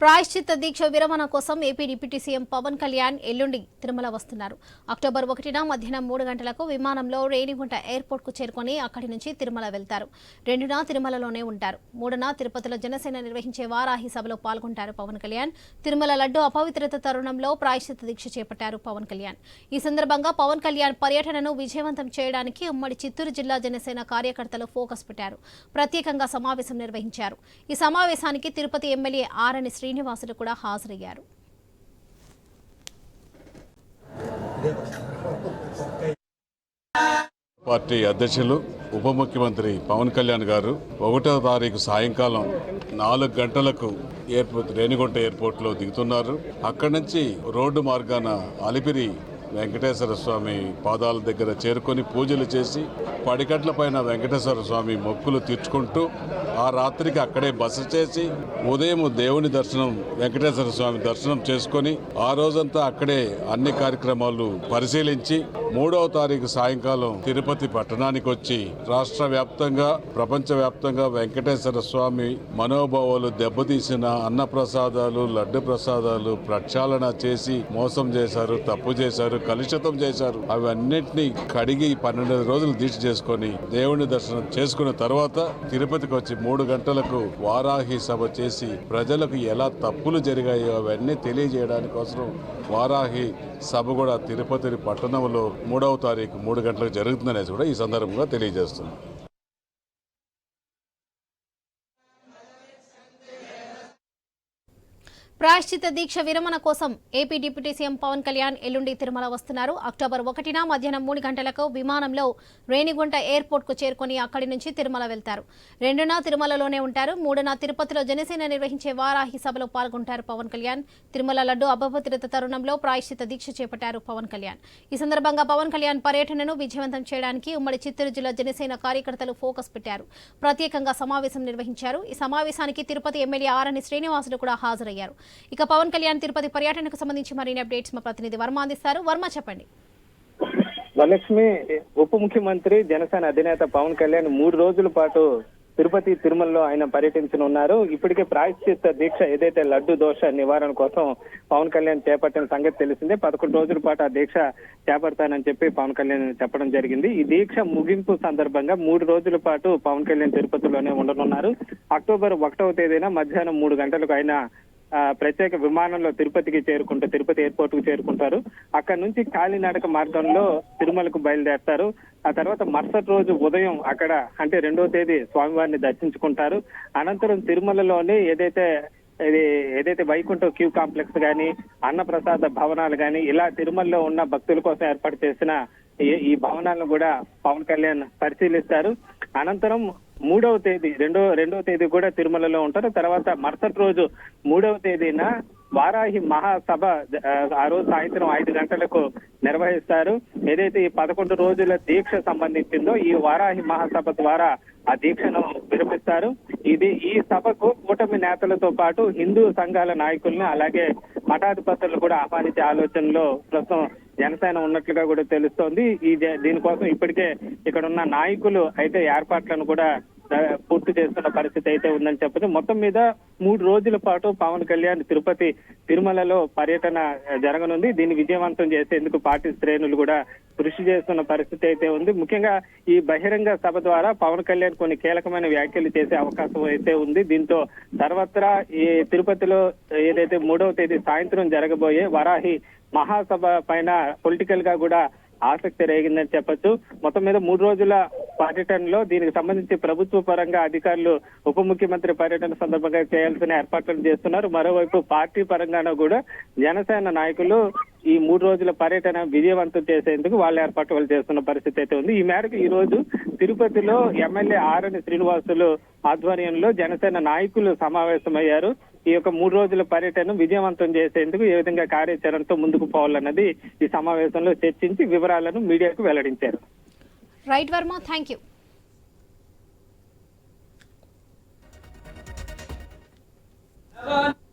ప్రాయశ్చిత్త దీక్ష విరమణ కోసం AP deputy CM Pawan Kalyan ఎల్లుండి తిరుమల వస్తున్నారు. అక్టోబర్ ఒకటిన మధ్యాహ్నం మూడు గంటలకు విమానంలో రేణిగుంట ఎయిర్పోర్ట్కు చేరుకొని అక్కడి నుంచి తిరుమల వెళ్తారు. రెండున తిరుమలలోనే ఉంటారు. మూడున తిరుపతిలో జనసేన నిర్వహించే వారాహి సభలో పాల్గొంటారు పవన్ కళ్యాణ్. తిరుమల లడ్డు అపవిత్రత తరుణంలో ప్రాయశ్చిత్త దీక్ష చేపట్టారు పవన్ కళ్యాణ్. ఈ సందర్భంగా పవన్ కళ్యాణ్ పర్యటనను విజయవంతం చేయడానికి ఉమ్మడి చిత్తూరు జిల్లా జనసేన కార్యకర్తలు ఫోకస్ పెట్టారు. ప్రత్యేకంగా సమావేశం నిర్వహించారు. ఈ సమావేశానికి తిరుపతి ఎమ్మెల్యే ఆరని శ్రీనివాసులు కూడా హాజరయ్యారు. పార్టీ అధ్యక్షులు ఉప ముఖ్యమంత్రి పవన్ కళ్యాణ్ గారు ఒకటో తారీఖు సాయంకాలం నాలుగు గంటలకు ఎయిర్పోర్ట్ రేణిగుంట ఎయిర్పోర్ట్లో దిగుతున్నారు. అక్కడి నుంచి రోడ్డు మార్గాన అలిపిరి వెంకటేశ్వర స్వామి పాదాల దగ్గర చేరుకొని పూజలు చేసి పడికట్ల పైన వెంకటేశ్వర స్వామి మొక్కులు తీర్చుకుంటూ ఆ రాత్రికి అక్కడే బస చేసి ఉదయం దేవుని దర్శనం వెంకటేశ్వర స్వామి దర్శనం చేసుకొని ఆ రోజంతా అక్కడే అన్ని కార్యక్రమాలు పరిశీలించి మూడవ తారీఖు సాయంకాలం తిరుపతి పట్టణానికి వచ్చి రాష్ట్ర వ్యాప్తంగా ప్రపంచ వ్యాప్తంగా వెంకటేశ్వర స్వామి మనోభావాలు దెబ్బతీసిన అన్న ప్రసాదాలు లడ్డు ప్రసాదాలు ప్రక్షాళన చేసి మోసం చేశారు తప్పు చేశారు కలుషితం చేశారు. అవన్నిటినీ కడిగి పన్నెండు రోజులు దీక్ష చేసుకొని దేవుని దర్శనం చేసుకున్న తర్వాత తిరుపతికి వచ్చి మూడు గంటలకు వారాహి సభ చేసి ప్రజలకు ఎలా తప్పులు జరిగాయో అవన్నీ తెలియజేయడానికి కోసం వారాహి సభ కూడా తిరుపతి పట్టణంలో మూడవ తారీఖు మూడు గంటలకు జరుగుతుందనేసి కూడా ఈ సందర్భంగా తెలియజేస్తుంది. ప్రాయశ్చిత దీక్ష విరమణ కోసం AP deputy CM Pawan Kalyan ఎల్లుండి తిరుమల వస్తున్నారు. అక్టోబర్ ఒకటిన మధ్యాహ్నం మూడు గంటలకు విమానంలో రేణిగుంట ఎయిర్పోర్ట్కు చేరుకుని చేరుకొని అక్కడి నుంచి తిరుమల వెళ్తారు. రెండున తిరుమలలోనే ఉంటారు. మూడున తిరుపతిలో జనసేన నిర్వహించే వారాహి సభలో పాల్గొంటారు పవన్ కళ్యాణ్. తిరుమల లడ్డు అభభద్రత తరుణంలో ప్రాయశ్చిత దీక్ష చేపట్టారు పవన్ కళ్యాణ్. ఈ సందర్భంగా పవన్ కళ్యాణ్ పర్యటనను విజయవంతం చేయడానికి ఉమ్మడి చిత్తూరు జిల్లా జనసేన కార్యకర్తలు ఫోకస్ పెట్టారు. ప్రత్యేకంగా సమావేశం నిర్వహించారు. ఈ సమావేశానికి తిరుపతి ఎమ్మెల్యే ఆర్ఎన్ శ్రీనివాసులు కూడా హాజరయ్యారు. ఇక పవన్ కళ్యాణ్ తిరుపతి పర్యటనకు సంబంధించి మరిన్ని అప్డేట్స్ మా ప్రతినిధి వర్మ అందిస్తారు. వర్మ చెప్పండి. వరలక్ష్మి ఉప ముఖ్యమంత్రి జనసేన అధినేత పవన్ కళ్యాణ్ మూడు రోజుల పాటు తిరుపతి తిరుమలలో ఆయన పర్యటించనున్నారు. ఇప్పటికే ప్రాయశ్చిత్త దీక్ష ఏదైతే లడ్డు దోష నివారణ కోసం పవన్ కళ్యాణ్ చేపట్టిన సంగతి తెలిసిందే. పదకొండు రోజుల పాటు ఆ దీక్ష చేపడతానని చెప్పి పవన్ కళ్యాణ్ చెప్పడం జరిగింది. ఈ దీక్ష ముగింపు సందర్భంగా మూడు రోజుల పాటు పవన్ కళ్యాణ్ తిరుపతిలోనే ఉండనున్నారు. అక్టోబర్ ఒకటవ తేదీన మధ్యాహ్నం మూడు గంటలకు ఆయన ప్రత్యేక విమానంలో తిరుపతికి చేరుకుంటూ తిరుపతి ఎయిర్పోర్ట్కు చేరుకుంటారు. అక్కడ నుంచి కాలినడక మార్గంలో తిరుమలకు బయలుదేరతారు. ఆ తర్వాత మరుసటి రోజు ఉదయం అక్కడ అంటే రెండో తేదీ స్వామివారిని దర్శించుకుంటారు. అనంతరం తిరుమలలోని ఏదైతే ఇది ఏదైతే వైకుంఠ క్యూ కాంప్లెక్స్ గాని అన్నప్రసాద భవనాలు గాని ఇలా తిరుమలలో ఉన్న భక్తుల కోసం ఏర్పాటు చేసిన ఈ- ఈ భవనాలను కూడా పవన్ కళ్యాణ్ పరిశీలిస్తారు. అనంతరం మూడవ తేదీ రెండో రెండవ తేదీ కూడా తిరుమలలో ఉంటారు. తర్వాత మరుసటి రోజు మూడవ తేదీన వారాహి మహాసభ ఆ, ఆ రోజు సాయంత్రం ఐదు గంటలకు నిర్వహిస్తారు. ఏదైతే ఈ పదకొండు రోజుల దీక్ష సంబంధించిందో ఈ వారాహి మహాసభ ద్వారా ఆ దీక్షను విరమిస్తారు. ఇది ఈ సభకు కూటమి నేతలతో పాటు హిందూ సంఘాల నాయకులను అలాగే మఠాధిపతులను కూడా ఆహ్వానించే ఆలోచనలో ప్రస్తుతం జనసేన ఉన్నట్లుగా కూడా తెలుస్తోంది. ఈ దీనికోసం ఇప్పటికే ఇక్కడ ఉన్న నాయకులు అయితే ఏర్పాట్లను కూడా పూర్తి చేస్తున్న పరిస్థితి అయితే ఉందని చెప్పచ్చు. మొత్తం మీద మూడు రోజుల పాటు పవన్ కళ్యాణ్ తిరుపతి తిరుమలలో పర్యటన జరగనుంది. దీన్ని విజయవంతం చేసేందుకు పార్టీ శ్రేణులు కూడా కృషి చేస్తున్న పరిస్థితి అయితే ఉంది. ముఖ్యంగా ఈ బహిరంగ సభ ద్వారా పవన్ కళ్యాణ్ కొన్ని కీలకమైన వ్యాఖ్యలు చేసే అవకాశం అయితే ఉంది. దీంతో సర్వత్రా ఈ తిరుపతిలో ఏదైతే మూడవ తేదీ సాయంత్రం జరగబోయే వరాహి మహాసభ పైన పొలిటికల్గా కూడా ఆసక్తి రేగిందని చెప్పొచ్చు. మొత్తం మీద మూడు రోజుల పర్యటనలో దీనికి సంబంధించి ప్రభుత్వ పరంగా అధికారులు ఉప ముఖ్యమంత్రి పర్యటన సందర్భంగా చేయాల్సిన ఏర్పాట్లను చేస్తున్నారు. మరోవైపు పార్టీ పరంగానూ కూడా జనసేన నాయకులు ఈ మూడు రోజుల పర్యటన విజయవంతం చేసేందుకు వాళ్ళ ఏర్పాట్లు వాళ్ళు చేస్తున్న పరిస్థితి అయితే ఉంది. ఈ మేరకు ఈ రోజు తిరుపతిలో ఎమ్మెల్యే ఆరని శ్రీనివాసులు ఆధ్వర్యంలో జనసేన నాయకులు సమావేశమయ్యారు. ఈ యొక్క మూడు రోజుల పర్యటన విజయవంతం చేసేందుకు ఏ విధంగా కార్యాచరణతో ముందుకు పోవాలన్నది ఈ సమావేశంలో చర్చించి వివరాలను మీడియాకు వెల్లడించారు. Right Varma thank you Come.